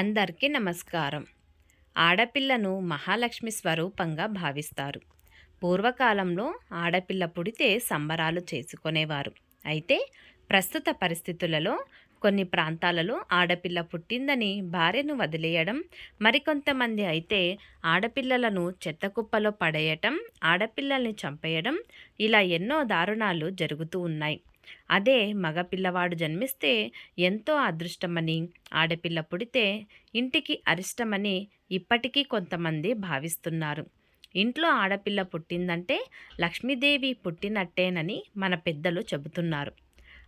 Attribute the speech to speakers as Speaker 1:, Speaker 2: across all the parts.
Speaker 1: అందరికీ నమస్కారం. ఆడపిల్లను మహాలక్ష్మి స్వరూపంగా భావిస్తారు. పూర్వకాలంలో ఆడపిల్ల పుడితే సంబరాలు చేసుకునేవారు. అయితే ప్రస్తుత పరిస్థితులలో కొన్ని ప్రాంతాలలో ఆడపిల్ల పుట్టిందని భార్యను వదిలేయడం మరికొంతమంది అయితే ఆడపిల్లలను చెత్తకుప్పలో పడేయటం ఆడపిల్లల్ని చంపేయడం ఇలా ఎన్నో దారుణాలు జరుగుతూ ఉన్నాయి. అదే మగపిల్లవాడు జన్మిస్తే ఎంతో అదృష్టమని ఆడపిల్ల పుడితే ఇంటికి అరిష్టమని ఇప్పటికీ కొంతమంది భావిస్తున్నారు. ఇంట్లో ఆడపిల్ల పుట్టిందంటే లక్ష్మీదేవి పుట్టినట్టేనని మన పెద్దలు చెబుతున్నారు.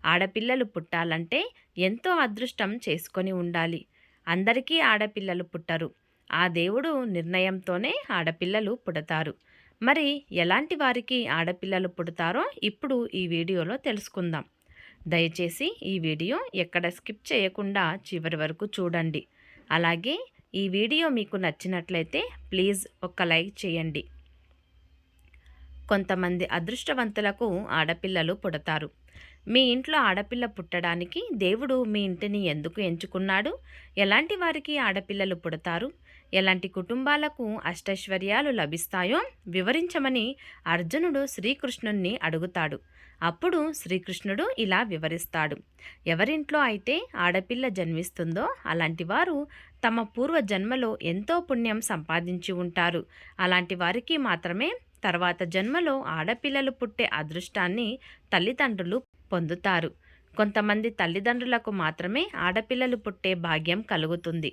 Speaker 1: ఆడపిల్లలు పుట్టాలంటే ఎంతో అదృష్టం చేసుకొని ఉండాలి. అందరికీ ఆడపిల్లలు పుట్టరు. ఆ దేవుడు నిర్ణయంతోనే ఆడపిల్లలు పుడతారు. మరి ఎలాంటి వారికి ఆడపిల్లలు పుడతారో ఇప్పుడు ఈ వీడియోలో తెలుసుకుందాం. దయచేసి ఈ వీడియో ఎక్కడ స్కిప్ చేయకుండా చివరి వరకు చూడండి. అలాగే ఈ వీడియో మీకు నచ్చినట్లయితే ప్లీజ్ ఒక్క లైక్ చేయండి. కొంతమంది అదృష్టవంతులకు ఆడపిల్లలు పుడతారు. మీ ఇంట్లో ఆడపిల్ల పుట్టడానికి దేవుడు మీ ఇంటిని ఎందుకు ఎంచుకున్నాడు? ఎలాంటి వారికి ఆడపిల్లలు పుడతారు? ఎలాంటి కుటుంబాలకు అష్టైశ్వర్యాలు లభిస్తాయో వివరించమని అర్జునుడు శ్రీకృష్ణుణ్ణి అడుగుతాడు. అప్పుడు శ్రీకృష్ణుడు ఇలా వివరిస్తాడు. ఎవరింట్లో అయితే ఆడపిల్ల జన్మిస్తుందో అలాంటి వారు తమ పూర్వ జన్మలో ఎంతో పుణ్యం సంపాదించి ఉంటారు. అలాంటి వారికి మాత్రమే తర్వాత జన్మలో ఆడపిల్లలు పుట్టే అదృష్టాన్ని తల్లిదండ్రులు పొందుతారు. కొంతమంది తల్లిదండ్రులకు మాత్రమే ఆడపిల్లలు పుట్టే భాగ్యం కలుగుతుంది.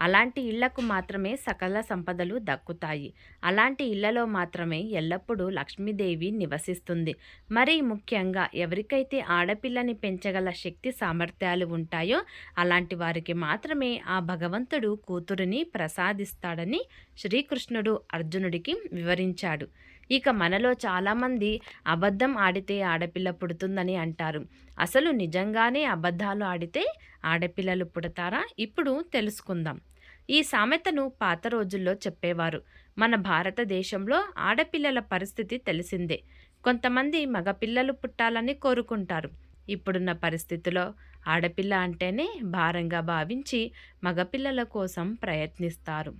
Speaker 1: అలాంటి ఇళ్ళకు మాత్రమే సకల సంపదలు దక్కుతాయి. అలాంటి ఇళ్ళలో మాత్రమే ఎల్లప్పుడూ లక్ష్మీదేవి నివసిస్తుంది. మరీ ముఖ్యంగా ఎవరికైతే ఆడపిల్లని పెంచగల శక్తి సామర్థ్యాలు ఉంటాయో అలాంటి వారికి మాత్రమే ఆ భగవంతుడు కూతురిని ప్రసాదిస్తాడని శ్రీకృష్ణుడు అర్జునుడికి వివరించాడు. ఇక మనలో చాలామంది అబద్ధం ఆడితే ఆడపిల్ల పుడుతుందని అంటారు. అసలు నిజంగానే అబద్ధాలు ఆడితే ఆడపిల్లలు పుడతారా? ఇప్పుడు తెలుసుకుందాం. ఈ సామెతను పాత రోజుల్లో చెప్పేవారు. మన భారతదేశంలో ఆడపిల్లల పరిస్థితి తెలిసిందే. కొంతమంది మగపిల్లలు పుట్టాలని కోరుకుంటారు. ఇప్పుడున్న పరిస్థితిలో ఆడపిల్ల అంటేనే భారంగా భావించి మగపిల్లల కోసం ప్రయత్నిస్తారు.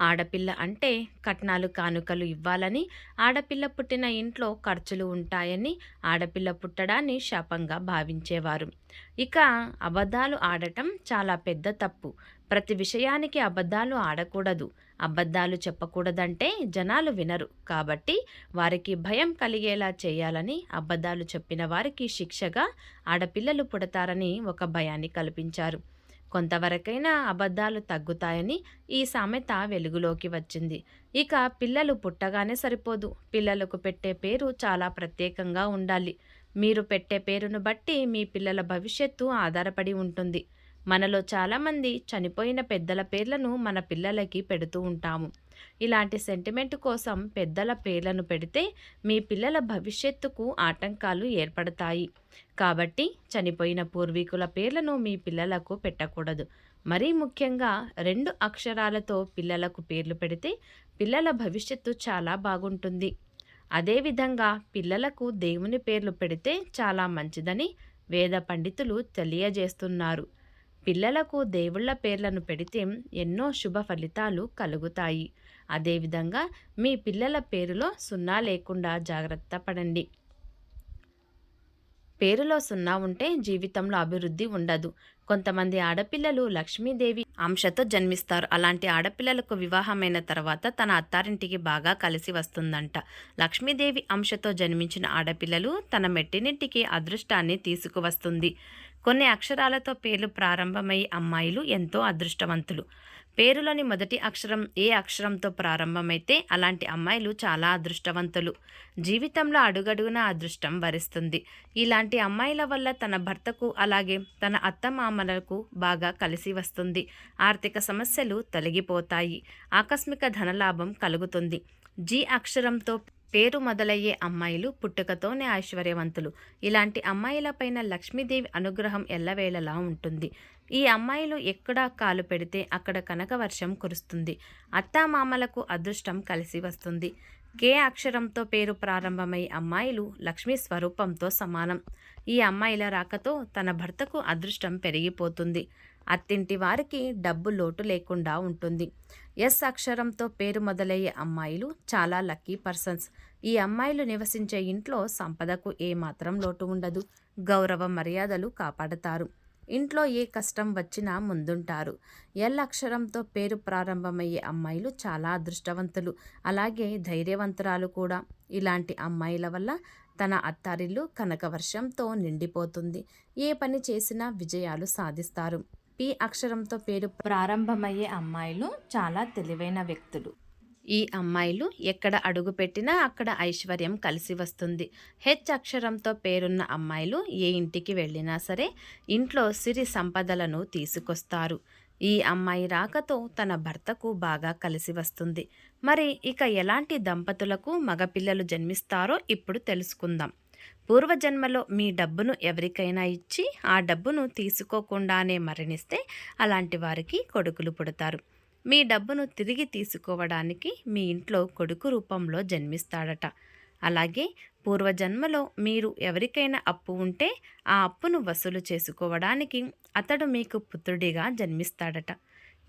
Speaker 1: ఆడపిల్ల అంటే కట్నాలు కానుకలు ఇవ్వాలని ఆడపిల్ల పుట్టిన ఇంట్లో ఖర్చులు ఉంటాయని ఆడపిల్ల పుట్టడాన్ని శాపంగా భావించేవారు. ఇక అబద్ధాలు ఆడటం చాలా పెద్ద తప్పు. ప్రతి విషయానికి అబద్ధాలు ఆడకూడదు. అబద్ధాలు చెప్పకూడదంటే జనాలు వినరు. కాబట్టి వారికి భయం కలిగేలా చేయాలని అబద్ధాలు చెప్పిన వారికి శిక్షగా ఆడపిల్లలు పుడతారని ఒక భయాన్ని కల్పించారు. కొంతవరకైనా అబద్ధాలు తగ్గుతాయని ఈ సామెత వెలుగులోకి వచ్చింది. ఇక పిల్లలు పుట్టగానే సరిపోదు. పిల్లలకు పెట్టే పేరు చాలా ప్రత్యేకంగా ఉండాలి. మీరు పెట్టే పేరును బట్టి మీ పిల్లల భవిష్యత్తు ఆధారపడి ఉంటుంది. మనలో చాలామంది చనిపోయిన పెద్దల పేర్లను మన పిల్లలకి పెడుతూ ఉంటాము. ఇలాంటి సెంటిమెంట్ కోసం పెద్దల పేర్లను పెడితే మీ పిల్లల భవిష్యత్తుకు ఆటంకాలు ఏర్పడతాయి. కాబట్టి చనిపోయిన పూర్వీకుల పేర్లను మీ పిల్లలకు పెట్టకూడదు. మరీ ముఖ్యంగా రెండు అక్షరాలతో పిల్లలకు పేర్లు పెడితే పిల్లల భవిష్యత్తు చాలా బాగుంటుంది. అదేవిధంగా పిల్లలకు దేవుని పేర్లు పెడితే చాలా మంచిదని వేద పండితులు తెలియజేస్తున్నారు. పిల్లలకు దేవుళ్ళ పేర్లను పెడితే ఎన్నో శుభ ఫలితాలు కలుగుతాయి. అదేవిధంగా మీ పిల్లల పేరులో సున్నా లేకుండా జాగ్రత్త పడండి. పేరులో సున్నా ఉంటే జీవితంలో అభివృద్ధి ఉండదు. కొంతమంది ఆడపిల్లలు లక్ష్మీదేవి అంశతో జన్మిస్తారు. అలాంటి ఆడపిల్లలకు వివాహమైన తర్వాత తన అత్తారింటికి బాగా కలిసి వస్తుందంట. లక్ష్మీదేవి అంశతో జన్మించిన ఆడపిల్లలు తన మెట్టినింటికి అదృష్టాన్ని తీసుకువస్తుంది. కొన్ని అక్షరాలతో పేర్లు ప్రారంభమై అమ్మాయిలు ఎంతో అదృష్టవంతులు. పేరులోని మొదటి అక్షరం ఏ అక్షరంతో ప్రారంభమైతే అలాంటి అమ్మాయిలు చాలా అదృష్టవంతులు. జీవితంలో అడుగడుగున అదృష్టం వరిస్తుంది. ఇలాంటి అమ్మాయిల వల్ల తన భర్తకు అలాగే తన అత్తమామలకు బాగా కలిసి వస్తుంది. ఆర్థిక సమస్యలు తొలగిపోతాయి. ఆకస్మిక ధనలాభం కలుగుతుంది. జీ అక్షరంతో పేరు మొదలయ్యే అమ్మాయిలు పుట్టుకతోనే ఐశ్వర్యవంతులు. ఇలాంటి అమ్మాయిలపైన లక్ష్మీదేవి అనుగ్రహం ఎల్లవేళలా ఉంటుంది. ఈ అమ్మాయిలు ఎక్కడ కాలు పెడితే అక్కడ కనక వర్షం కురుస్తుంది. అత్తామామలకు అదృష్టం కలిసి వస్తుంది. కే అక్షరంతో పేరు ప్రారంభమై అమ్మాయిలు లక్ష్మీ స్వరూపంతో సమానం. ఈ అమ్మాయిల రాకతో తన భర్తకు అదృష్టం పెరిగిపోతుంది. అత్తింటి వారికి డబ్బు లోటు లేకుండా ఉంటుంది. ఎస్ అక్షరంతో పేరు మొదలయ్యే అమ్మాయిలు చాలా లక్కీ పర్సన్స్. ఈ అమ్మాయిలు నివసించే ఇంట్లో సంపదకు ఏమాత్రం లోటు ఉండదు. గౌరవ మర్యాదలు కాపాడతారు. ఇంట్లో ఏ కష్టం వచ్చినా ముందుంటారు. ఎల్ అక్షరంతో పేరు ప్రారంభమయ్యే అమ్మాయిలు చాలా అదృష్టవంతులు. అలాగే ధైర్యవంతురాలు కూడా. ఇలాంటి అమ్మాయిల వల్ల తన అత్తారిల్లు కనకవర్షంతో నిండిపోతుంది. ఏ పని చేసినా విజయాలు సాధిస్తారు. పి అక్షరంతో పేరు ప్రారంభమయ్యే అమ్మాయిలు చాలా తెలివైన వ్యక్తులు. ఈ అమ్మాయిలు ఎక్కడ అడుగు పెట్టినా అక్కడ ఐశ్వర్యం కలిసి వస్తుంది. హెచ్ అక్షరంతో పేరున్న అమ్మాయిలు ఏ ఇంటికి వెళ్ళినా సరే ఇంట్లో సిరి సంపదలను తీసుకొస్తారు. ఈ అమ్మాయి రాకతో తన భర్తకు బాగా కలిసి వస్తుంది. మరి ఇక ఎలాంటి దంపతులకు మగపిల్లలు జన్మిస్తారో ఇప్పుడు తెలుసుకుందాం. పూర్వజన్మలో మీ డబ్బును ఎవరికైనా ఇచ్చి ఆ డబ్బును తీసుకోకుండానే మరణిస్తే అలాంటి వారికి కొడుకులు పుడతారు. మీ డబ్బును తిరిగి తీసుకోవడానికి మీ ఇంట్లో కొడుకు రూపంలో జన్మిస్తాడట. అలాగే పూర్వజన్మలో మీరు ఎవరికైనా అప్పు ఉంటే ఆ అప్పును వసూలు చేసుకోవడానికి అతడు మీకు పుత్రుడిగా జన్మిస్తాడట.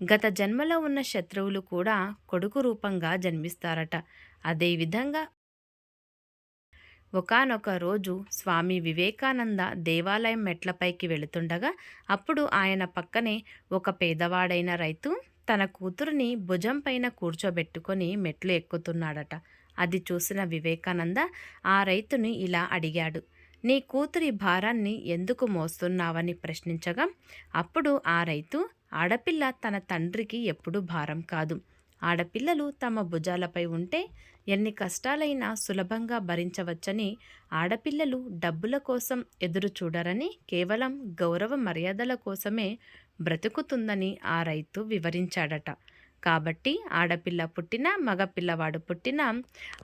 Speaker 1: గత జన్మలో ఉన్న శత్రువులు కూడా కొడుకు రూపంగా జన్మిస్తారట. అదేవిధంగా ఒకనొక రోజు స్వామి వివేకానంద దేవాలయం మెట్లపైకి వెళుతుండగా అప్పుడు ఆయన పక్కనే ఒక పేదవాడైన రైతు తన కూతురుని భుజం పైన కూర్చోబెట్టుకొని మెట్లు ఎక్కుతున్నాడట. అది చూసిన వివేకానంద ఆ రైతుని ఇలా అడిగాడు నీ కూతురి భారాన్ని ఎందుకు మోస్తున్నావని ప్రశ్నించగా అప్పుడు ఆ రైతు ఆడపిల్ల తన తండ్రికి ఎప్పుడూ భారం కాదు. ఆడపిల్లలు తమ భుజాలపై ఉంటే ఎన్ని కష్టాలైనా సులభంగా భరించవచ్చని ఆడపిల్లలు డబ్బుల కోసం ఎదురు చూడరని కేవలం గౌరవ మర్యాదల కోసమే బ్రతుకుతుందని ఆ రైతు వివరించాడట. కాబట్టి ఆడపిల్ల పుట్టినా మగపిల్లవాడు పుట్టినా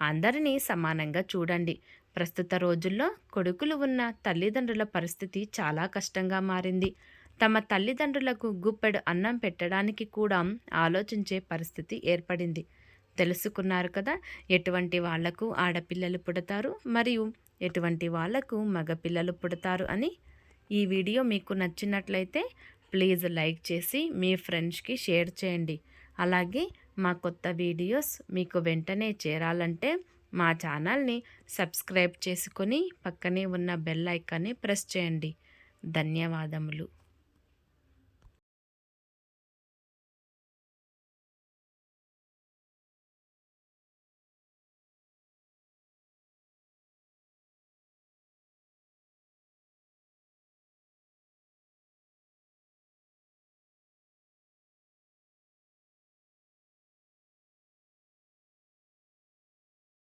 Speaker 1: అందరినీ సమానంగా చూడండి. ప్రస్తుత రోజుల్లో కొడుకులు ఉన్న తల్లిదండ్రుల పరిస్థితి చాలా కష్టంగా మారింది. తమ తల్లిదండ్రులకు గుప్పెడు అన్నం పెట్టడానికి కూడా ఆలోచించే పరిస్థితి ఏర్పడింది. తెలుసుకున్నారు కదా ఎటువంటి వాళ్ళకు ఆడపిల్లలు పుడతారు మరియు ఎటువంటి వాళ్ళకు మగపిల్లలు పుడతారు అని. ఈ వీడియో మీకు నచ్చినట్లయితే ప్లీజ్ లైక్ చేసి మీ ఫ్రెండ్స్కి షేర్ చేయండి. అలాగే మా కొత్త వీడియోస్ మీకు వెంటనే చేరాలంటే మా ఛానల్ని సబ్స్క్రైబ్ చేసుకొని పక్కనే ఉన్న బెల్ ఐకాన్ని ప్రెస్ చేయండి. ధన్యవాదములు.